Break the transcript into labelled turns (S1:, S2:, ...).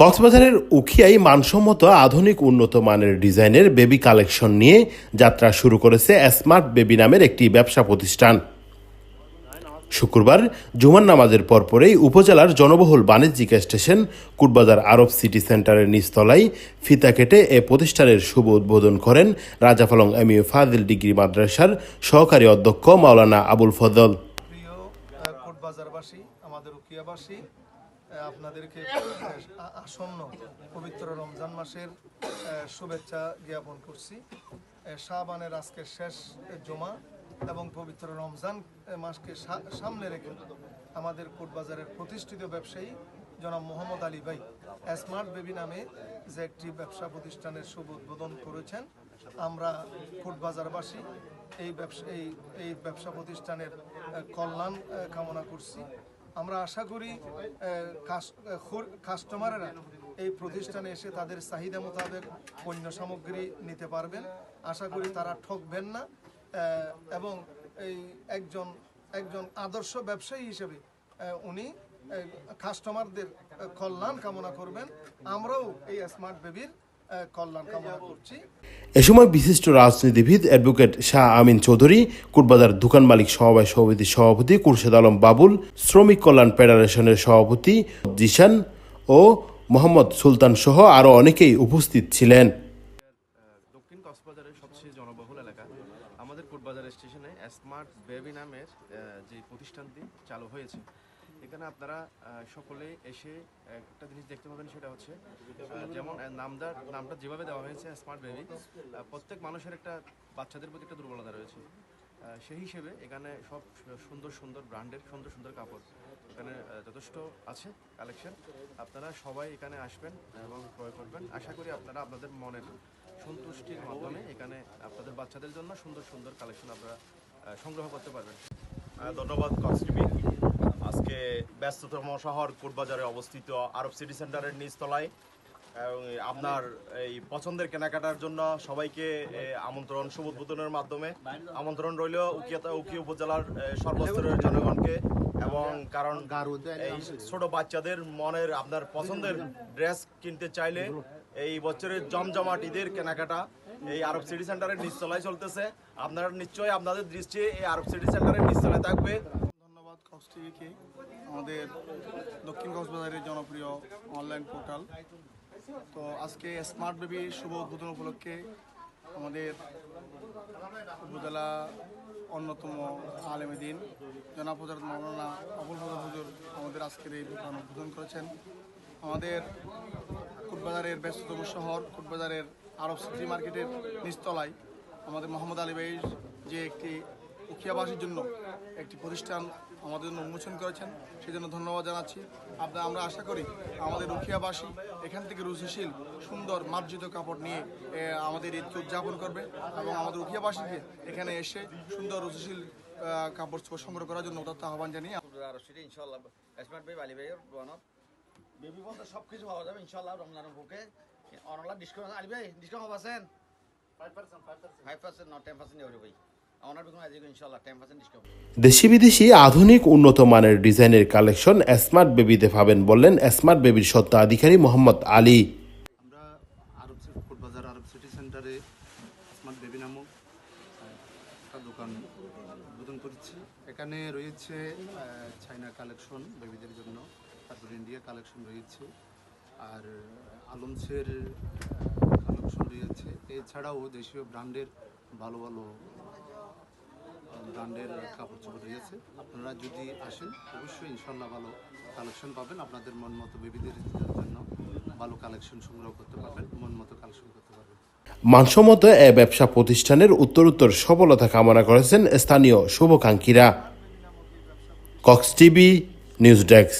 S1: কক্সবাজারের উখিয়াই মানসম্মত আধুনিক উন্নত মানের ডিজাইনের বেবি কালেকশন নিয়ে যাত্রা শুরু করেছে স্মার্ট বেবি নামের একটি ব্যবসা প্রতিষ্ঠান। শুক্রবার জুমার নামাজের পরপরেই উপজেলার জনবহুল বাণিজ্যিক স্টেশন কুটবাজার আরব সিটি সেন্টারের নিচতলায় ফিতা কেটে এ প্রতিষ্ঠানের শুভ উদ্বোধন করেন রাজাফলং এম ইউ ফাজিল ডিগ্রি মাদ্রাসার সহকারী অধ্যক্ষ মাওলানা আবুল ফজল।
S2: আমাদের আপনাদেরকে আসন্ন পবিত্র রমজান মাসের শুভেচ্ছা জ্ঞাপন করছি। শাহবানের আজকে শেষ জমা এবং পবিত্র রমজান মাসকে সামনে রেখে আমাদের কোটবাজারের প্রতিষ্ঠিত ব্যবসায়ী জনাব মোহাম্মদ আলী ভাই স্মার্ট বেবি নামে যে একটি ব্যবসা প্রতিষ্ঠানের শুভ উদ্বোধন করেছেন, আমরা কোটবাজারবাসী এই ব্যবসা, এই এই ব্যবসা প্রতিষ্ঠানের কল্যাণ কামনা করছি। আমরা আশা করি কাস্টমারেরা এই প্রতিষ্ঠানে এসে তাদের চাহিদা মোতাবেক পণ্য সামগ্রী নিতে পারবেন। আশা করি তারা ঠকবেন না এবং এই একজন একজন আদর্শ ব্যবসায়ী হিসেবে উনি কাস্টমারদের কল্যাণ কামনা করবেন। আমরাও এই স্মার্ট বেবির কল্যাণ কামনা করছি
S1: এ সময় বিশিষ্ট রাজনীতিবিদ অ্যাডভোকেট শাহ আমিন চৌধুরী কুটবাজার দোকান মালিক সমবায় সমিতির সভাপতি কুরশেদ আলম বাবুল শ্রমিক কল্যাণ ফেডারেশনের সভাপতি জিশান ও মোহাম্মদ সুলতান সহ আরও অনেকেই উপস্থিত ছিলেন।
S3: দক্ষিণ কক্সবাজারের সবচেয়ে জনবহুল এলাকা। আমাদের কোটবাজার স্টেশনে স্মার্ট বেবি নামের যে প্রতিষ্ঠানটি চালু হয়েছে এখানে আপনারা সকলে এসে একটা জিনিস দেখতে পাবেন সেটা হচ্ছে যেমন নামদার নামটা যেভাবে দেওয়া হয়েছে স্মার্ট বেবি প্রত্যেক মানুষের একটা, বাচ্চাদের প্রতি একটা দুর্বলতা রয়েছে। সেই হিসেবে এখানে সব সুন্দর সুন্দর ব্র্যান্ডের সুন্দর সুন্দর কাপড় এখানে যথেষ্ট আছে কালেকশন আপনারা সবাই এখানে আসবেন এবং ক্রয় করবেন। আশা করি আপনারা আপনাদের মনের সন্তুষ্টির মাধ্যমে এখানে আপনাদের বাচ্চাদের জন্য সুন্দর সুন্দর কালেকশন আপনারা সংগ্রহ করতে পারবেন।
S4: ধন্যবাদ কক্স আজকে ব্যস্ততম শহর কোটবাজারে অবস্থিত আরব সিটি সেন্টারের নিচতলায় এবং আপনার এই পছন্দের কেনাকাটার জন্য সবাইকে আমন্ত্রণ শুভ উদ্বোধনের মাধ্যমে। আমন্ত্রণ রইল উকিয়াতা উকি উপজেলার সর্বস্তরের জনগণকে। এবং কারণ এই ছোট বাচ্চাদের মনের আপনার পছন্দের ড্রেস কিনতে চাইলে এই বছরের জমজমাট ঈদের কেনাকাটা এই আরব সিটি সেন্টারের নিচতলায় চলতেছে। আপনারা নিশ্চয়ই আপনাদের দৃষ্টি এই আরব সিটি সেন্টারের নিচতলায় থাকবে।
S2: কক্স টিভিকে আমাদের দক্ষিণ কক্সবাজারের জনপ্রিয় অনলাইন পোর্টাল। তো আজকে স্মার্ট বেবি শুভ উদ্বোধন উপলক্ষে আমাদের উপজেলা অন্যতম আলেমেদিন জনাব হজরত মৌলানা আবুল ফজল হুজুর আমাদের আজকের এই দোকান উদ্বোধন করেছেন। আমাদের কুটবাজারের ব্যস্ততম শহর, কুটবাজারের আরব সিটি মার্কেটের নিচতলায় আমাদের মোহাম্মদ আলী ভাই যে একটি উখিয়াবাসীর জন্য একটি প্রতিষ্ঠান আমাদের জন্য উন্মোচন করেছেন সেই জন্য ধন্যবাদ জানাচ্ছি। আপনার আমরা আশা করি আমাদের উখিয়াবাসী এখান থেকে রুচিশীল সুন্দর মার্জিত কাপড় নিয়ে আমাদের ঈদকে উদযাপন করবে এবং আমাদের উখিয়াবাসীকে এখানে এসে সুন্দর রুচিশীল কাপড় চোপড় সংগ্রহ করার জন্য উদাত্ত আহ্বান জানিয়ে
S5: ইনশাল্লাহ বেবি বলতে সব কিছু পাওয়া যাবে ইনশাল্লাহ রমজানের বুকে। অনলাইন ডিসকাউন্ট আলি ভাই ডিসকাউন্ট হবা আছেন? Five percent not ten percent হবে ভাই।
S1: দেশি বিদেশি আধুনিক উন্নত মানের ডিজাইনের কালেকশন স্মার্ট বেবিতে পাবেন বললেন স্মার্ট বেবির সত্ত্বাধিকারী মোহাম্মদ আলী।
S6: আমরা আরব ফুটবাজার আরব সিটি সেন্টারে স্মার্ট বেবি নামক একটা দোকান উদ্বোধন করেছি। এখানে রয়েছে চাইনা কালেকশন বেবিদের জন্য তারপর ইন্ডিয়া কালেকশন রয়েছে আর আলমসের কালেকশন রয়েছে। এছাড়াও দেশীয় ব্র্যান্ডের ভালো ভালো ব্র্যান্ডের কাপড় চোপড় রয়েছে আপনারা যদি আসেন, অবশ্যই ইনশাল্লাহ ভালো কালেকশন পাবেন। আপনাদের মন মতো বেবিদের জন্য ভালো কালেকশন সংগ্রহ করতে পারবেন, মন মতো কালেকশন করতে পারবেন।
S1: মানসম্মত এ ব্যবসা প্রতিষ্ঠানের উত্তরোত্তর সফলতা কামনা করেছেন স্থানীয় শুভকাঙ্ক্ষীরা। Cox TV, news desk.